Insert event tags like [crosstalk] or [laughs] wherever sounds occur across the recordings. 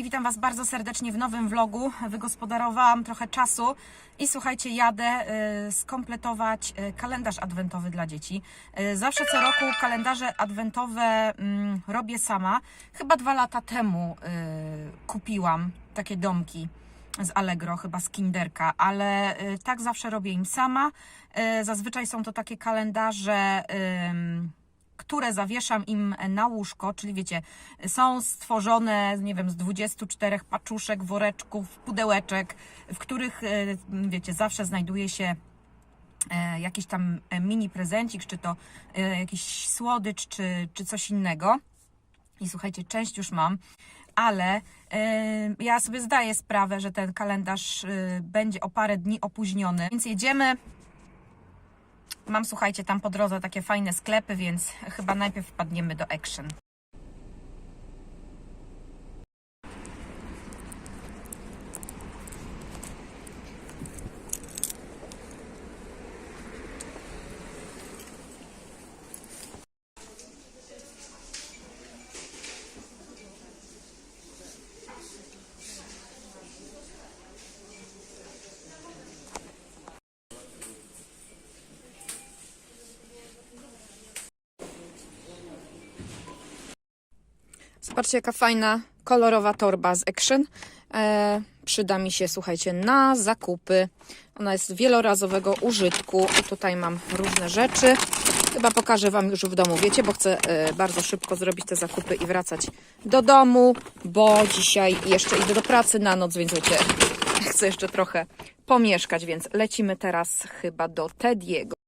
I witam Was bardzo serdecznie w nowym vlogu. Wygospodarowałam trochę czasu i słuchajcie, jadę y, skompletować y, kalendarz adwentowy dla dzieci. Y, Zawsze co roku kalendarze adwentowe mm, robię sama. Chyba dwa lata temu kupiłam takie domki z Allegro, chyba z Kinderka, ale tak zawsze robię im sama. Zazwyczaj są to takie kalendarze. Które zawieszam im na łóżko, czyli wiecie, są stworzone, nie wiem, z 24 paczuszek, woreczków, pudełeczek, w których, e, wiecie, zawsze znajduje się e, jakiś tam mini prezencik, czy to e, jakiś słodycz, czy, czy coś innego. I słuchajcie, część już mam, ale ja sobie zdaję sprawę, że ten kalendarz będzie o parę dni opóźniony, więc jedziemy Mam, słuchajcie, tam po drodze takie fajne sklepy, więc chyba najpierw wpadniemy do Action. Zobaczcie, jaka fajna, kolorowa torba z Action. E, przyda mi się, słuchajcie, na zakupy. Ona jest wielorazowego użytku i tutaj mam różne rzeczy. Chyba pokażę Wam już w domu, wiecie, bo chcę e, bardzo szybko zrobić te zakupy i wracać do domu, bo dzisiaj jeszcze idę do pracy na noc, więc wiecie, [laughs] chcę jeszcze trochę pomieszkać, więc lecimy teraz chyba do Tediego.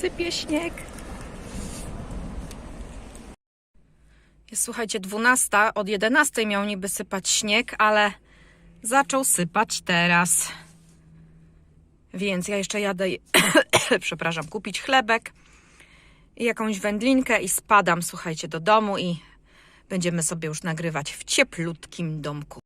Sypie śnieg. Jest, słuchajcie, 12. Od 11 miał niby sypać śnieg, ale zaczął sypać teraz. Więc ja jeszcze jadę, [coughs] przepraszam, kupić chlebek i jakąś wędlinkę i spadam, słuchajcie, do domu i będziemy sobie już nagrywać w cieplutkim domku.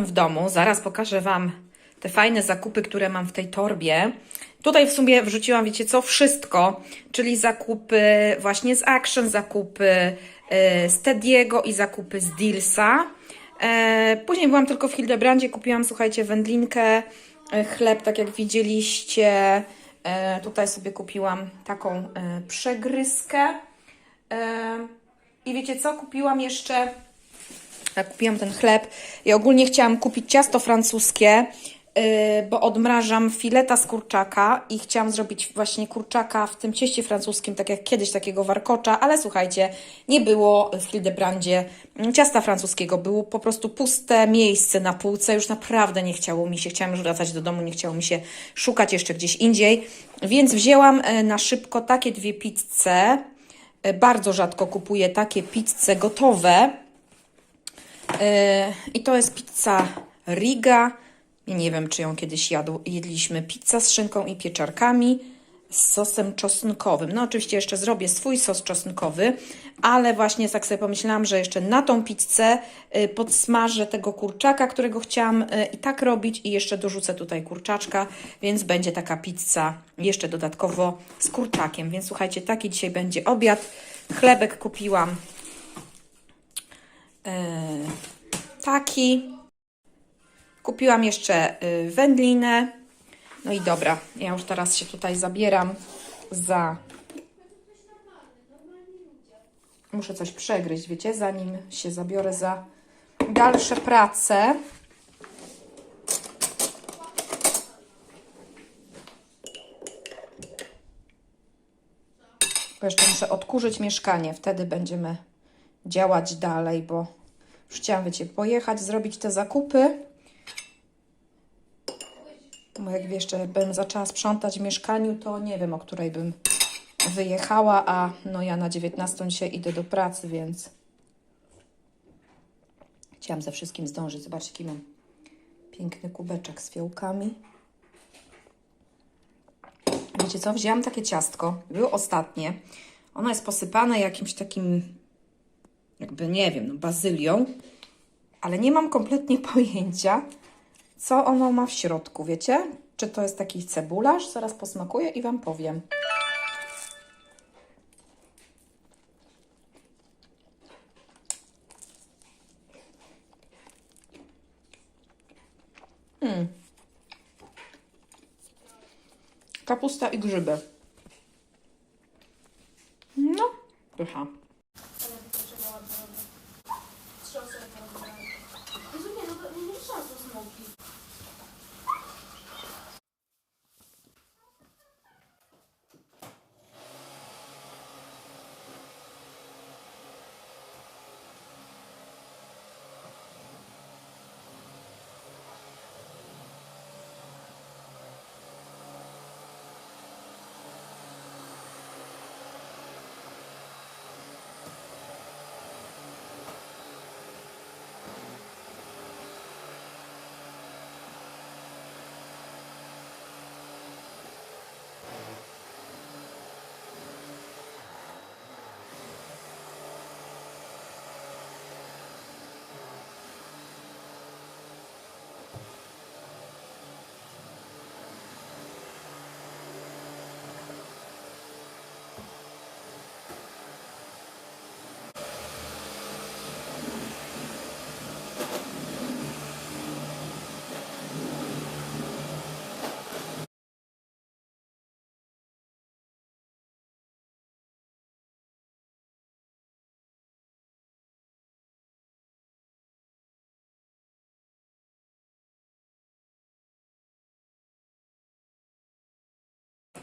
Jestem w domu, zaraz pokażę Wam te fajne zakupy, które mam w tej torbie. Tutaj w sumie wrzuciłam, wiecie co, wszystko, czyli zakupy właśnie z Action, zakupy e, z Tediego i zakupy z Dealsa. E, Później byłam tylko w Hildebrandzie, kupiłam, słuchajcie, wędlinkę, e, chleb, tak jak widzieliście. Tutaj sobie kupiłam taką przegryzkę. E, I wiecie co, kupiłam jeszcze kupiłam ten chleb. I ogólnie chciałam kupić ciasto francuskie, yy, bo odmrażam fileta z kurczaka i chciałam zrobić właśnie kurczaka w tym cieście francuskim, tak jak kiedyś takiego warkocza, ale słuchajcie, nie było w Hildebrandzie ciasta francuskiego, było po prostu puste miejsce na półce, już naprawdę nie chciało mi się, chciałam już wracać do domu, nie chciało mi się szukać jeszcze gdzieś indziej, więc wzięłam e, na szybko takie dwie pizze, bardzo rzadko kupuję takie pizze gotowe, I to jest pizza Riga. Nie wiem, czy ją kiedyś jadł, jedliśmy. Pizza z szynką i pieczarkami z sosem czosnkowym. No oczywiście jeszcze zrobię swój sos czosnkowy, ale właśnie tak sobie pomyślałam, że jeszcze na tą pizzę yy, podsmażę tego kurczaka, którego chciałam yy, i tak robić i jeszcze dorzucę tutaj kurczaczka, więc będzie taka pizza jeszcze dodatkowo z kurczakiem. Więc słuchajcie, taki dzisiaj będzie obiad. Chlebek kupiłam E, taki. Kupiłam jeszcze y, wędlinę. No i dobra, ja już teraz się tutaj zabieram za Muszę coś przegryźć, wiecie, zanim się zabiorę za dalsze prace. Bo jeszcze muszę odkurzyć mieszkanie, wtedy będziemy działać dalej, bo już chciałam, wiecie, pojechać, zrobić te zakupy. Bo jak jeszcze bym zaczęła sprzątać w mieszkaniu, to nie wiem, o której bym wyjechała, a no ja na 19 dzisiaj idę do pracy, więc chciałam ze wszystkim zdążyć. Zobaczcie, jaki mam piękny kubeczek z fiołkami. Wiecie co? Wzięłam takie ciastko. Było ostatnie. Ono jest posypane jakimś takim, jakby nie wiem, no, bazylią, ale nie mam kompletnie [laughs] pojęcia, co ono ma w środku. Wiecie? Czy to jest taki cebularz? Zaraz posmakuję i Wam powiem. Kapusta i grzyby. No, pycha. help you.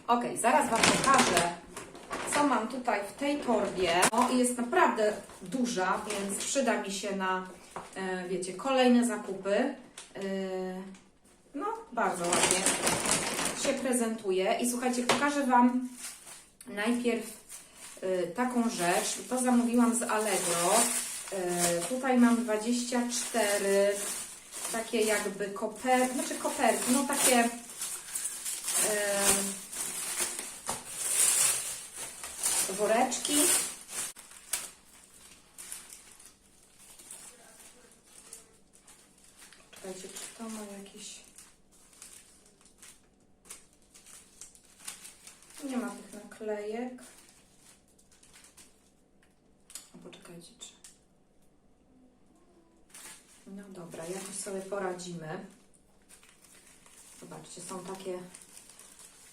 Ok, zaraz Wam pokażę, co mam tutaj w tej torbie. No jest naprawdę duża, więc przyda mi się na, e, wiecie, kolejne zakupy. E, no, bardzo ładnie się prezentuje. I słuchajcie, pokażę Wam najpierw e, taką rzecz. To zamówiłam z Allegro. Tutaj mam 24 takie jakby koperty, znaczy koperty, no takie e, woreczki. Czekajcie, czy to ma jakieś... Nie ma tych naklejek. O, poczekajcie, czy... No dobra, jakoś sobie poradzimy. Zobaczcie, są takie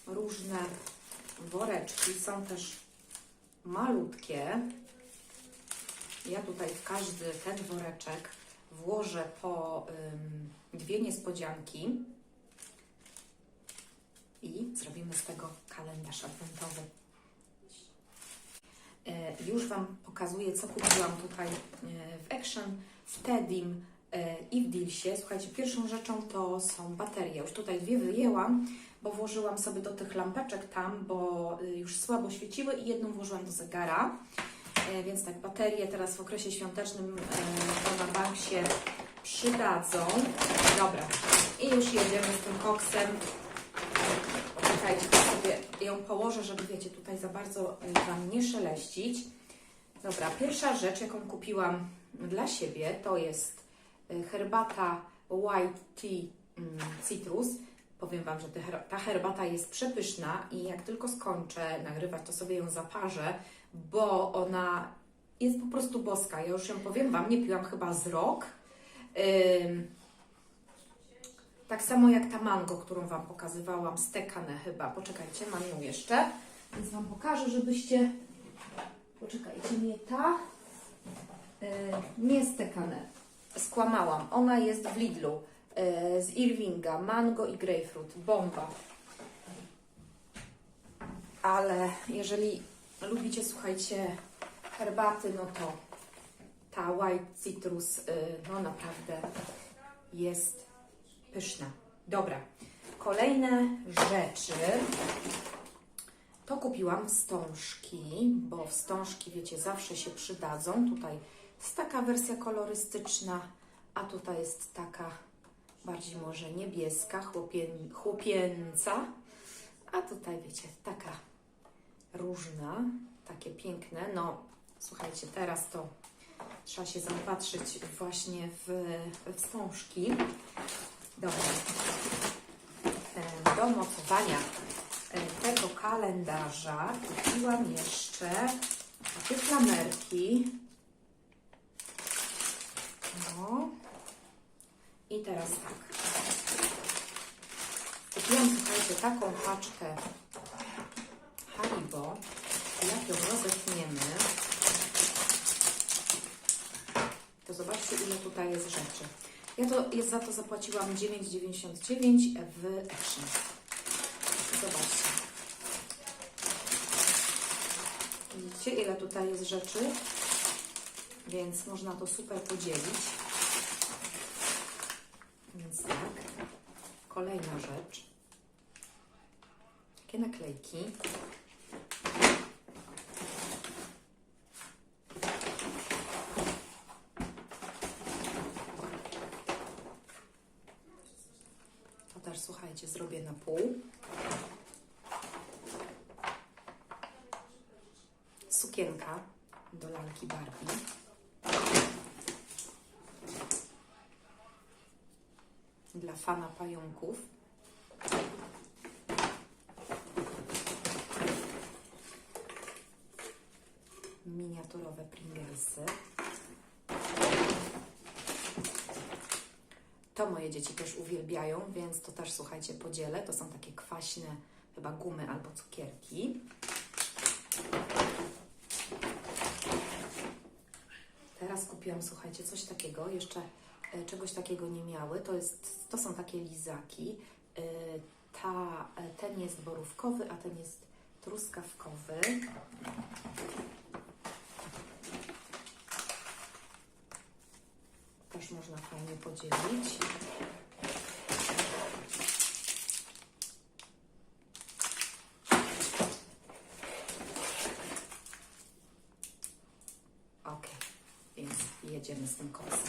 różne woreczki, są też malutkie. Ja tutaj w każdy ten woreczek włożę po dwie niespodzianki i zrobimy z tego kalendarz adwentowy. E, Już Wam pokazuję, co kupiłam tutaj e, w Action, w Tedim i w Dealsie. Słuchajcie, pierwszą rzeczą to są baterie. Już tutaj dwie wyjęłam, bo włożyłam sobie do tych lampeczek tam, bo y, już słabo świeciły i jedną włożyłam do zegara. E, Więc tak, baterie teraz w okresie świątecznym e, na bank się przydadzą. Dobra, i już jedziemy z tym koksem. Poczekajcie, to sobie ją położę, żeby wiecie, tutaj za bardzo y, Wam nie szeleścić. Dobra, pierwsza rzecz, jaką kupiłam dla siebie, to jest herbata White Tea mm, Citrus. Powiem Wam, że ta herbata jest przepyszna i jak tylko skończę nagrywać, to sobie ją zaparzę, bo ona jest po prostu boska. Ja już ją powiem Wam, nie piłam chyba z rok. Tak samo jak ta mango, którą Wam pokazywałam, stekane chyba. Poczekajcie, mam ją jeszcze. Więc Wam pokażę, żebyście... Poczekajcie, nie ta. Yy, nie stekane. Skłamałam. Ona jest w Lidlu. Yy, z Irvinga. Mango i grapefruit. Bomba. Ale jeżeli lubicie, słuchajcie, herbaty, no to ta white citrus, yy, no naprawdę jest pyszna. Dobra. Kolejne rzeczy. To kupiłam wstążki, bo wstążki, wiecie, zawsze się przydadzą. Tutaj jest taka wersja kolorystyczna, a tutaj jest taka bardziej może niebieska, chłopie, chłopięca. A tutaj, wiecie, taka różna, takie piękne. No, słuchajcie, teraz to trzeba się zaopatrzyć właśnie w, we wstążki. E, Do mocowania tego kalendarza kupiłam jeszcze takie klamerki. No. I teraz tak. Kupiłam, słuchajcie, taką paczkę Haribo. Jak ją rozetniemy, to zobaczcie, ile tutaj jest rzeczy. Ja to jest, za to zapłaciłam 9,99 w Action. Zobaczcie. Widzicie, ile tutaj jest rzeczy? Więc można to super podzielić. Więc tak. Kolejna rzecz. Takie naklejki. To też słuchajcie, zrobię na pół. Sukienka do lalki Barbie. Dla fana pająków. Miniaturowe Pringlesy. To moje dzieci też uwielbiają, więc to też słuchajcie, podzielę. To są takie kwaśne chyba gumy albo cukierki. Teraz kupiłam, słuchajcie, coś takiego, jeszcze czegoś takiego nie miały. To, jest, to są takie lizaki. E, Ta, e, ten jest borówkowy, a ten jest truskawkowy. Też można fajnie podzielić. Ok, więc jedziemy z tym koksem.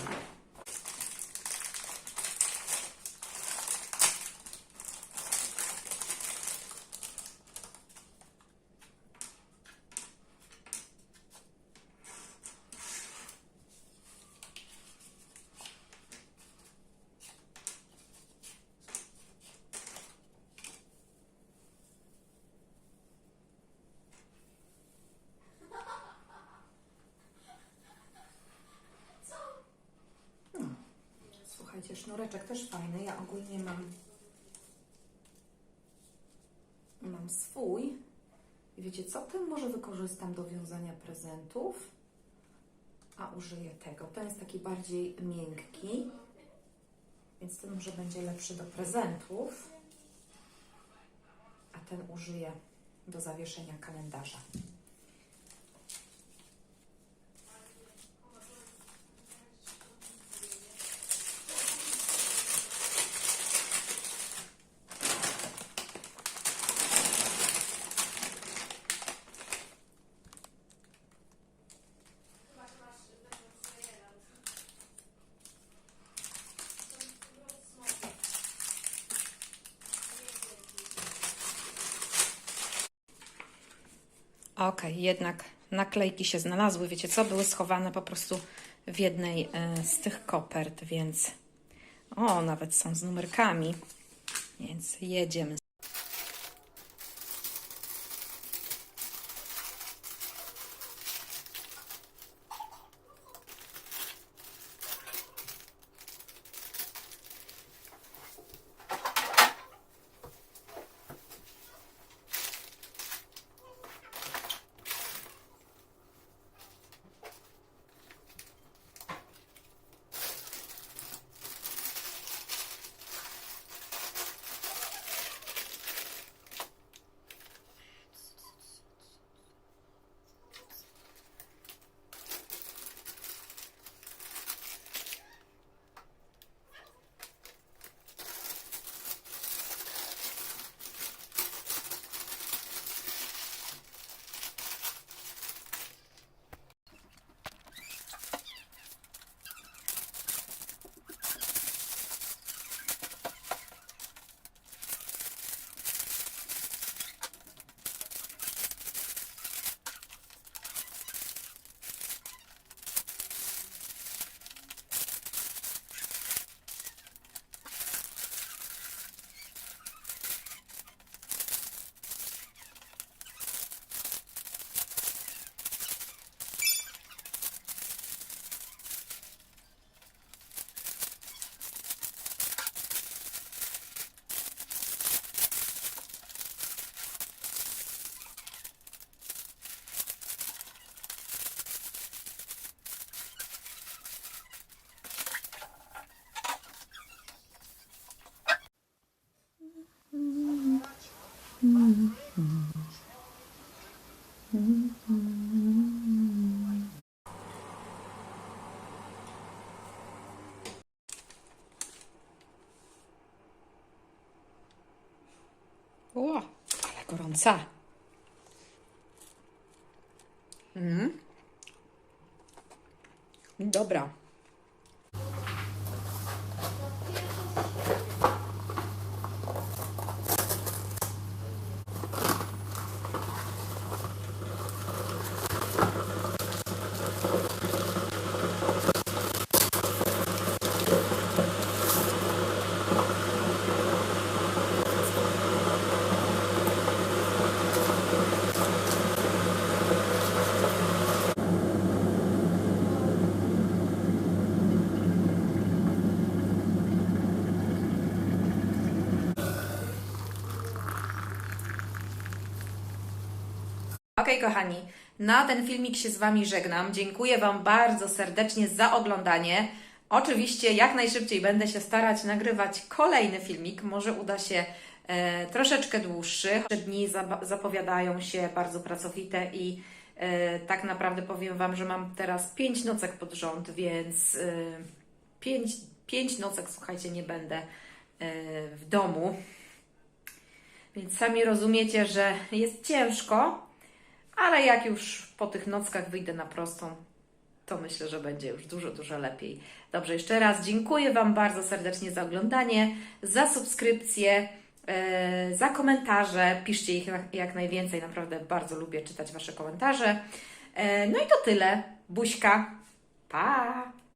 Słuchajcie, sznureczek też fajny. Ja ogólnie mam mam swój. I wiecie co? Ten może wykorzystam do wiązania prezentów, a użyję tego. Ten jest taki bardziej miękki, więc ten może będzie lepszy do prezentów, a ten użyję do zawieszenia kalendarza. Okej, jednak naklejki się znalazły. Wiecie co? Były schowane po prostu w jednej e, z tych kopert, więc. O, nawet są z numerkami. Więc jedziemy. O, ale gorąca. Mm. Dobra. Okej, kochani, na ten filmik się z Wami żegnam. Dziękuję Wam bardzo serdecznie za oglądanie. Oczywiście jak najszybciej będę się starać nagrywać kolejny filmik. Może uda się e, troszeczkę dłuższy. Dni zapowiadają się bardzo pracowite i e, tak naprawdę powiem Wam, że mam teraz pięć nocek pod rząd, więc e, pięć, pięć nocek, słuchajcie, nie będę e, w domu. Więc sami rozumiecie, że jest ciężko, ale jak już po tych nockach wyjdę na prostą, to myślę, że będzie już dużo, dużo lepiej. Dobrze, jeszcze raz dziękuję Wam bardzo serdecznie za oglądanie, za subskrypcję, e, za komentarze. Piszcie ich jak- najwięcej, naprawdę bardzo lubię czytać Wasze komentarze. E, no i to tyle. Buźka. Pa!